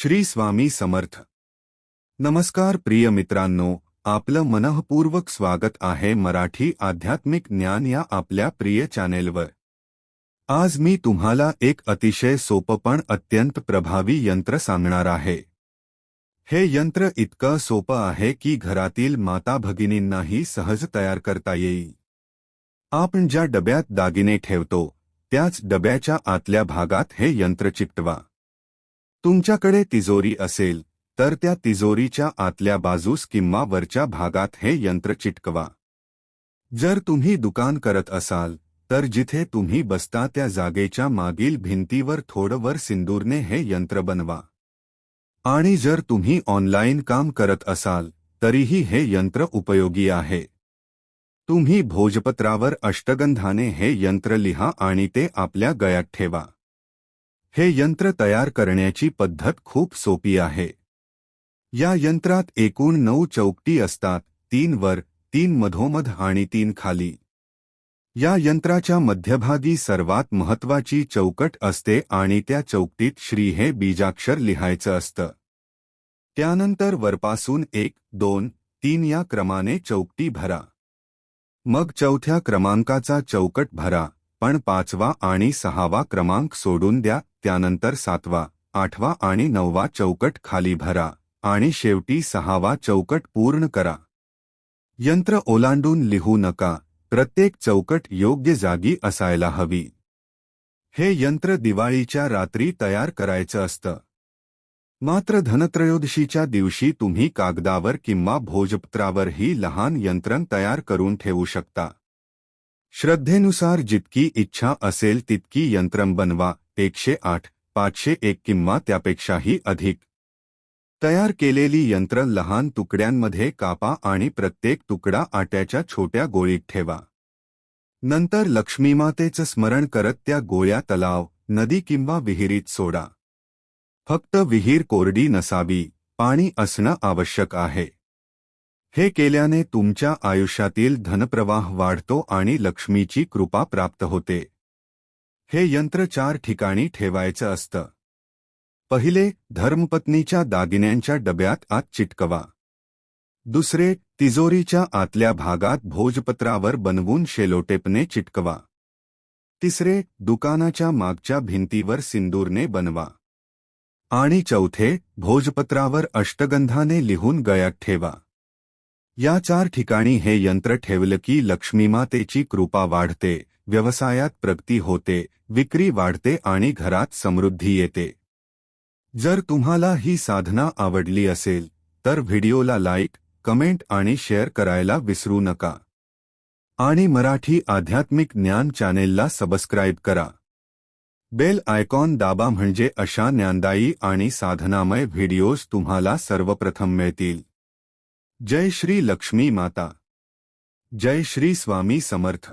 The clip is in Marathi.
श्री स्वामी समर्थ. नमस्कार प्रिय मित्रांनो आपलं मनःपूर्वक स्वागत आहे मराठी आध्यात्मिक ज्ञान या आपल्या प्रिय चॅनेलवर. आज मी तुम्हाला एक अतिशय सोपं पण अत्यंत प्रभावी यंत्र सांगणार आहे. हे यंत्र इतकं सोपं आहे की घरातील माता भगिनींनाही सहज तयार करता येईल. आपण ज्या डब्यात दागिने ठेवतो त्याच डब्याच्या आतल्या भागात हे यंत्र चिकटवा तुमच्याकडे तिजोरी असेल, तर त्या तिजोरीच्या आतल्या बाजूस किंवा वरच्या भागात हे यंत्र चिटकवा. जर तुम्ही दुकान करत असाल, तर जिथे तुम्ही बसता त्या जागेच्या मागील भिंतीवर थोडंवर सिंदूरने हे यंत्र बनवा. आणि जर तुम्ही ऑनलाईन काम करत असाल, तरीही हे यंत्र उपयोगी आहे. तुम्ही भोजपत्रावर अष्टगंधाने हे यंत्र लिहा आणि ते आपल्या गळ्यात ठेवा. हे यंत्र तयार करण्याची पद्धत खूप सोपी आहे. या यंत्रात एकूण नऊ चौकटी असतात तीन वर तीन मधोमध आणि तीन खाली. या यंत्राच्या मध्यभागी सर्वात महत्वाची चौकट असते आणि त्या चौकटीत श्री हे बीजाक्षर लिहायचं असतं. त्यानंतर वरपासून एक दोन तीन या क्रमाने चौकटी भरा. मग चौथ्या क्रमांकाचा चौकट भरा. पण पाचवा आणि सहावा क्रमांक सोडून द्या त्यानंतर सातवा आठवा आणि नववा चौकट खाली भरा आणि शेवटी सहावा चौकट पूर्ण करा. यंत्र ओलांडून लिहू नका प्रत्येक चौकट योग्य जागी असायला हवी. हे यंत्र दिवाळीच्या रात्री तयार करायचं असतं. मात्र धनत्रयोदशीच्या दिवशी तुम्ही कागदावर किंवा भोजपत्रावर ही लहान यंत्रण तयार करून ठेवू शकता. श्रद्धेनुसार जितकी इच्छा असेल तितकी यंत्रम बनवा एकशे आठ पाचशे एक किंवा त्यापेक्षाही अधिक. तयार केलेली यंत्र लहान तुकड्यांमध्ये कापा आणि प्रत्येक तुकडा आट्याच्या छोट्या गोळीत ठेवा. नंतर लक्ष्मीमातेचं स्मरण करत त्या गोळ्या तलाव नदी किंवा विहिरीत सोडा. फक्त विहीर कोरडी नसावी पाणी असणं आवश्यक आहे. हे केल्याने तुमच्या आयुष्यातील धनप्रवाह वाढतो आणि लक्ष्मीची कृपा प्राप्त होते. हे यंत्र चार ठिकाणी ठेवायचं असतं. पहिले धर्मपत्नीच्या दागिन्यांच्या डब्यात आत चिटकवा. दुसरे तिजोरीच्या आतल्या भागात भोजपत्रावर बनवून शेलोटेपने चिटकवा. तिसरे दुकानाच्या मागच्या भिंतीवर सिंदूरने बनवा. आणि चौथे भोजपत्रावर अष्टगंधाने लिहून गळ्यात ठेवा. या चार ठिकाणी हे यंत्र ठेवलं की लक्ष्मीमातेची कृपा वाढते व्यवसायात प्रगती होते विक्री वाढते आणि घरात समृद्धी येते. जर तुम्हाला ही साधना आवडली असेल तर व्हिडिओला लाईक कमेंट आणि शेअर करायला विसरू नका. आणि मराठी आध्यात्मिक ज्ञान चॅनेलला सबस्क्राईब करा. बेल आयकॉन दाबा म्हणजे अशा ज्ञानदायी आणि साधनामय व्हिडिओज तुम्हाला सर्वप्रथम मिळतील. जय श्री लक्ष्मी माता. जय श्री स्वामी समर्थ.